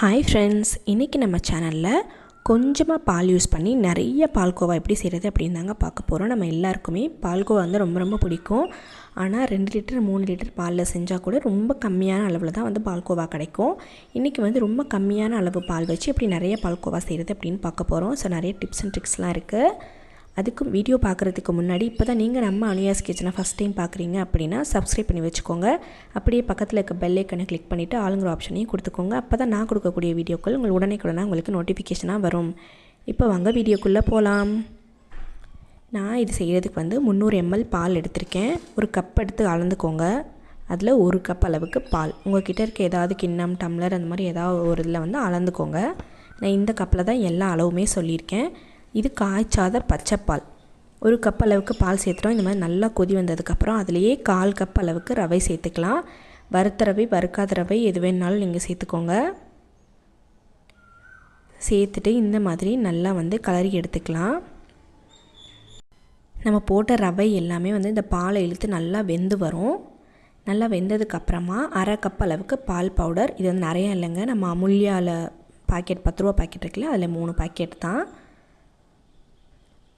Hi friends இன்றைக்கி நம்ம சேனலில் கொஞ்சமாக பால் யூஸ் பண்ணி நிறைய பால்கோவா எப்படி செய்கிறது அப்படின்னு தாங்க பார்க்க போகிறோம் நம்ம எல்லாருக்குமே பால்கோவா வந்து ரொம்ப ரொம்ப பிடிக்கும். ஆனால் ரெண்டு லிட்டர் மூணு லிட்டர் பாலில் செஞ்சால் கூட ரொம்ப கம்மியான அளவில் தான் வந்து பால்கோவா கிடைக்கும். இன்றைக்கி வந்து ரொம்ப கம்மியான அளவு பால் வச்சு எப்படி நிறைய பால்கோவா செய்கிறது அப்படின்னு பார்க்க போகிறோம் ஸோ நிறைய டிப்ஸ் அண்ட் ட்ரிக்ஸ்லாம் இருக்குது அதுக்கும் வீடியோ பார்க்குறதுக்கு முன்னாடி இப்போ தான் நீங்கள் நம்ம அனுயாஸ் கிச்சனை ஃபஸ்ட் டைம் பார்க்குறீங்க அப்படின்னா சப்ஸ்கிரைப் பண்ணி வச்சுக்கோங்க. அப்படியே பக்கத்தில் இருக்க பெல் ஐக்கனை கிளிக் பண்ணிவிட்டு ஆளுங்கிற ஆப்ஷனையும் கொடுத்துக்கோங்க. அப்போ தான் நான் கொடுக்கக்கூடிய வீடியோக்கள் உங்களுக்கு உடனே உடனே உங்களுக்கு நோட்டிஃபிகேஷனாக வரும். இப்போ வாங்க வீடியோக்குள்ளே போகலாம் நான் இது செய்கிறதுக்கு வந்து முந்நூறு எம்எல் பால் எடுத்திருக்கேன். ஒரு கப் எடுத்து அளந்துக்கோங்க. அதில் ஒரு கப் அளவுக்கு பால். உங்கள் கிட்டே இருக்க ஏதாவது கிண்ணம் டம்ளர் அந்த மாதிரி ஏதாவது ஒரு இதில் வந்து அளந்துக்கோங்க. நான் இந்த கப்பில் தான் எல்லா அளவுமே சொல்லியிருக்கேன். இது காய்ச்சாத பச்சைப்பால் ஒரு கப் அளவுக்கு பால் சேர்த்துட்டோம். இந்த மாதிரி நல்லா கொதி வந்ததுக்கப்புறம் அதுலேயே கால் கப் அளவுக்கு ரவை சேர்த்துக்கலாம். வறுத்த ரவை வறுக்காத ரவை எது வேணாலும் நீங்கள் சேர்த்துக்கோங்க. சேர்த்துட்டு இந்த மாதிரி நல்லா வந்து கலரி எடுத்துக்கலாம். நம்ம போட்ட ரவை எல்லாமே வந்து இந்த பாலை இழுத்து நல்லா வெந்து வரும். நல்லா வெந்ததுக்கப்புறமா அரை கப் அளவுக்கு பால் பவுடர் இது வந்து நிறையா இல்லைங்க. நம்ம அமுல்யாவில் பாக்கெட் பத்து ரூபா பாக்கெட் இருக்குல்ல அதில் மூணு பாக்கெட் தான்.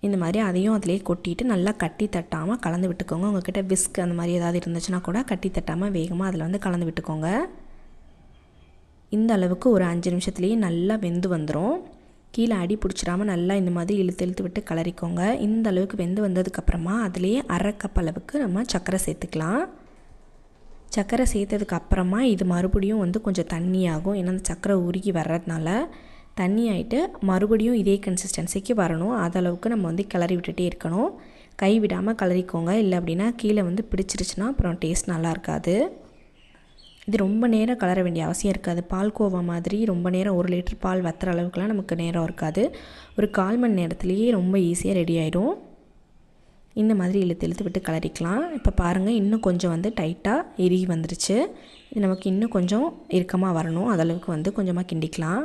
இந்த மாதிரி அதையும் அதிலே கொட்டிட்டு நல்லா கட்டி தட்டாமல் கலந்து விட்டுக்கோங்க. உங்ககிட்ட விஸ்க் அந்த மாதிரி ஏதாவது இருந்துச்சுன்னா கூட கட்டி தட்டாமல் வேகமாக அதில் வந்து கலந்து விட்டுக்கோங்க. இந்த அளவுக்கு ஒரு அஞ்சு நிமிஷத்துலேயே நல்லா வெந்து வந்துடும் கீழே அடி பிடிச்சிடாமல் நல்லா இந்த மாதிரி இழுத்து இழுத்து விட்டு கலரிக்கோங்க இந்த அளவுக்கு வெந்து வந்ததுக்கப்புறமா அதுலேயே அரை கப் அளவுக்கு நம்ம சர்க்கரை சேர்த்துக்கலாம். சர்க்கரை சேர்த்ததுக்கு அப்புறமா இது மறுபடியும் வந்து கொஞ்சம் தண்ணியாகும் ஏன்னா அந்த சர்க்கரை உருகி வர்றதுனால தண்ணி ஆகிட்டு மறுபடியும் இதே கன்சிஸ்டன்சிக்கு வரணும். அதளவுக்கு நம்ம வந்து கிளறி விட்டுட்டே இருக்கணும். கை விடாமல் கிளறிக்கோங்க. இல்லை அப்படின்னா கீழே வந்து பிடிச்சிருச்சுன்னா அப்புறம் டேஸ்ட் நல்லா இருக்காது. இது ரொம்ப நேரம் கலர வேண்டிய அவசியம் இருக்காது. பால் கோவா மாதிரி ரொம்ப நேரம் ஒரு லிட்டர் பால் வத்துற அளவுக்குலாம் நமக்கு நேரம் இருக்காது. ஒரு கால் மணி நேரத்துலேயே ரொம்ப ஈஸியாக ரெடி ஆகிடும் இந்த மாதிரி இழுத்து இழுத்து விட்டு கலரிக்கலாம் இப்போ பாருங்கள் இன்னும் கொஞ்சம் வந்து டைட்டாக இறுகி வந்துருச்சு. இது நமக்கு இன்னும் கொஞ்சம் இறுக்கமாக வரணும். அதளவுக்கு வந்து கொஞ்சமாக கிண்டிக்கலாம்.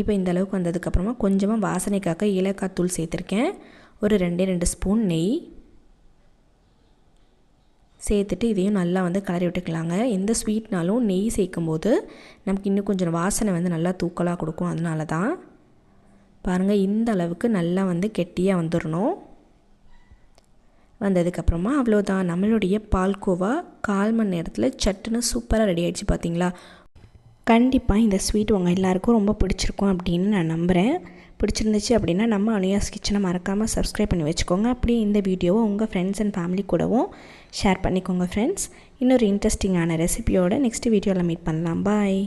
இப்போ இந்த அளவுக்கு வந்ததுக்கப்புறமா கொஞ்சமாக வாசனைக்காக ஏலக்காய் தூள் சேர்த்துருக்கேன். ஒரு ரெண்டே ரெண்டு ஸ்பூன் நெய். சேர்த்துட்டு இதையும் நல்லா வந்து கலரி விட்டுக்கலாங்க. எந்த ஸ்வீட்னாலும் நெய் சேர்க்கும் போது நமக்கு இன்னும் கொஞ்சம் வாசனை வந்து நல்லா தூக்கலாக கொடுக்கும் அதனால தான் பாருங்கள் இந்த அளவுக்கு நல்லா வந்து கெட்டியாக வந்துடணும் வந்ததுக்கப்புறமா அவ்வளோதான் நம்மளுடைய பால்கோவா கால் மணி நேரத்தில் சட்டுன்னு சூப்பராக ரெடி ஆகிடுச்சு பார்த்தீங்களா கண்டிப்பாக இந்த ஸ்வீட் உங்கள் எல்லாருக்கும் ரொம்ப பிடிச்சிருக்கும் அப்படின்னு நான் நம்புகிறேன் பிடிச்சிருந்துச்சு அப்படின்னா நம்ம அனுயாஸ் கிச்சனை மறக்காமல் சப்ஸ்கிரைப் பண்ணி வச்சுக்கோங்க. அப்படியே இந்த வீடியோவை உங்கள் ஃப்ரெண்ட்ஸ் அண்ட் ஃபேமிலி கூடவும் ஷேர் பண்ணிக்கோங்க ஃப்ரெண்ட்ஸ் இன்னொரு இன்ட்ரெஸ்டிங்கான ரெசிபியோட நெக்ஸ்ட் வீடியோவில் மீட் பண்ணலாம். பாய்